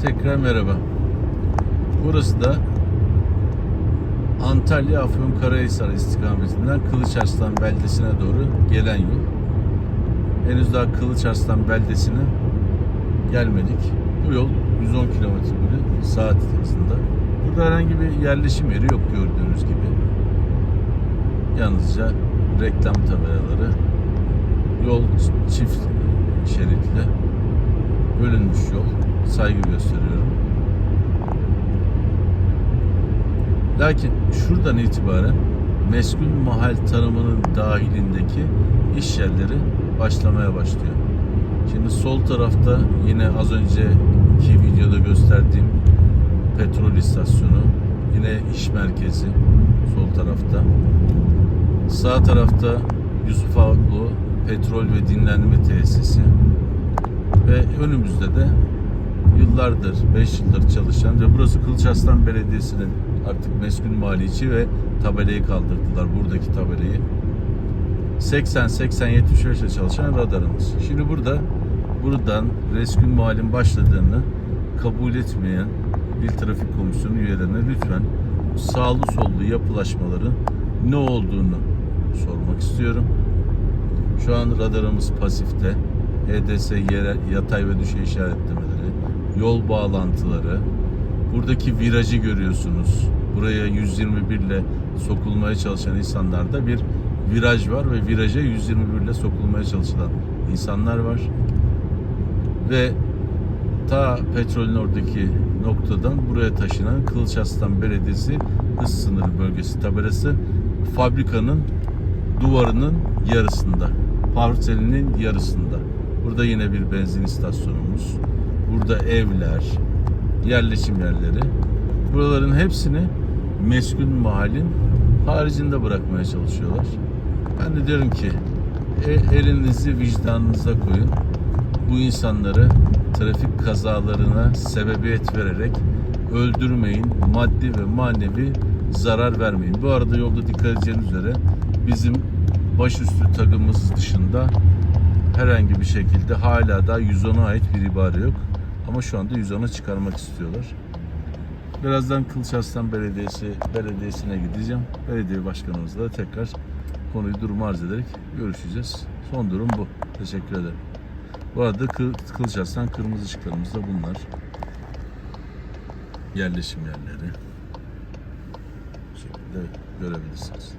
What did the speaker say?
Tekrar merhaba. Burası da Antalya Afyonkarahisar istikametinden Kılıçarslan beldesine doğru gelen yol. Henüz daha Kılıçarslan beldesine gelmedik. Bu yol 110 km bölü saat hızında. Burada herhangi bir yerleşim yeri yok gördüğünüz gibi. Yalnızca reklam tabelaları, yol çift şeritli, bölünmüş yol. Saygı gösteriyorum. Lakin şuradan itibaren meskun mahal tanımının dahilindeki iş yerleri başlamaya başlıyor. Şimdi sol tarafta yine az önceki videoda gösterdiğim petrol istasyonu, yine iş merkezi sol tarafta. Sağ tarafta Yusuf Ağlu Petrol ve Dinlenme Tesisi ve önümüzde de yıllardır, 5 yıldır çalışan ve burası Kılıçarslan Belediyesi'nin artık meskun maliçi ve tabelayı kaldırdılar buradaki tabelayı. 80-80-75 ile çalışan radarımız. Şimdi burada buradan reskün malin başladığını kabul etmeyen İl Trafik Komisyonu üyelerine lütfen sağlı sollu yapılaşmaların ne olduğunu sormak istiyorum. Şu an radarımız pasifte. HDS yere, yatay ve düşey işaretlemeleri, yol bağlantıları, buradaki virajı görüyorsunuz. Buraya 121 ile sokulmaya çalışan insanlarda bir viraj var ve viraja 121 ile sokulmaya çalışılan insanlar var. Ve ta petrolün oradaki noktadan buraya taşınan Kılıçarslan Belediyesi hız sınırı bölgesi tabelası fabrikanın duvarının yarısında. Parselinin yarısında. Burada yine bir benzin istasyonumuz. Burada evler, yerleşim yerleri. Buraların hepsini meskun mahallin haricinde bırakmaya çalışıyorlar. Ben de diyorum ki e- elinizi vicdanınıza koyun. Bu insanları trafik kazalarına sebebiyet vererek öldürmeyin, maddi ve manevi zarar vermeyin. Bu arada yolda dikkat edeceğiniz üzere bizim başüstü tagımız dışında herhangi bir şekilde hala da 110'a ait bir ibare yok. Ama şu anda 110'a çıkarmak istiyorlar. Birazdan Kılıçarslan Belediyesi Belediyesi'ne gideceğim. Belediye başkanımızla da tekrar konuyu durumu arz ederek görüşeceğiz. Son durum bu. Teşekkür ederim. Bu arada Kı- Kılıçarslan kırmızı ışıklarımız da bunlar. Yerleşim yerleri. Bu şekilde görebilirsiniz.